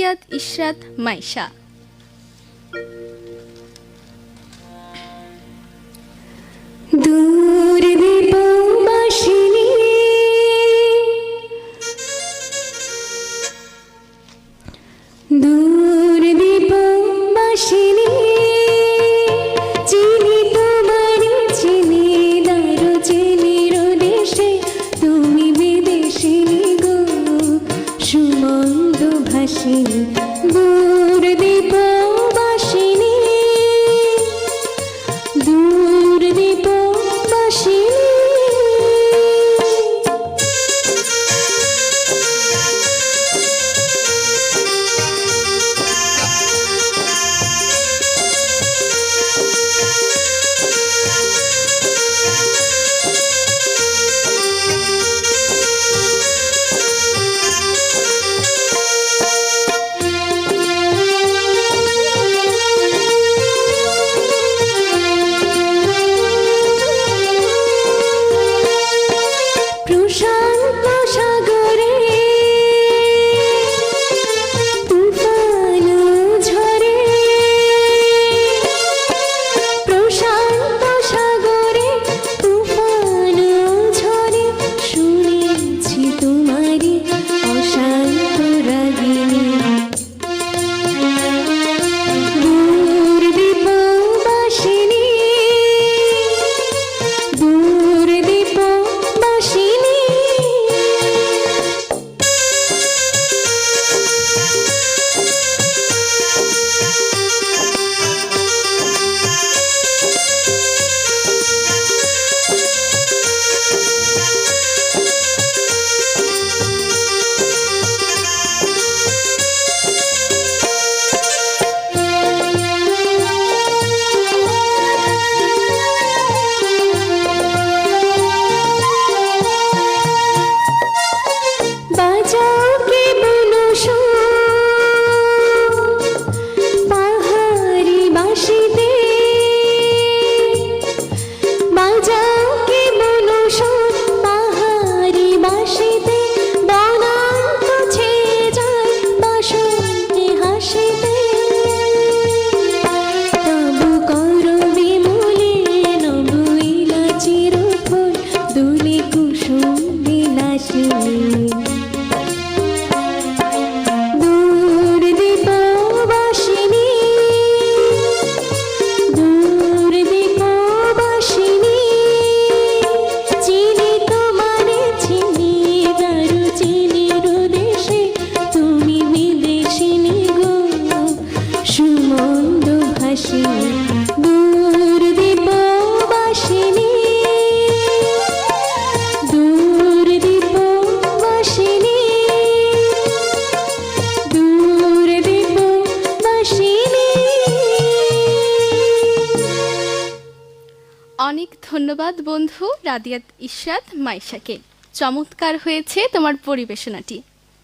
রিয়াদ ইশরাত মাইশা দূর বিপবাসিনী দূর আসেনি অনেক ধন্যবাদ বন্ধু রাদিয়াত ইশাদ মাইশাকে চমৎকার হয়েছে তোমার পরিবেশনাটি।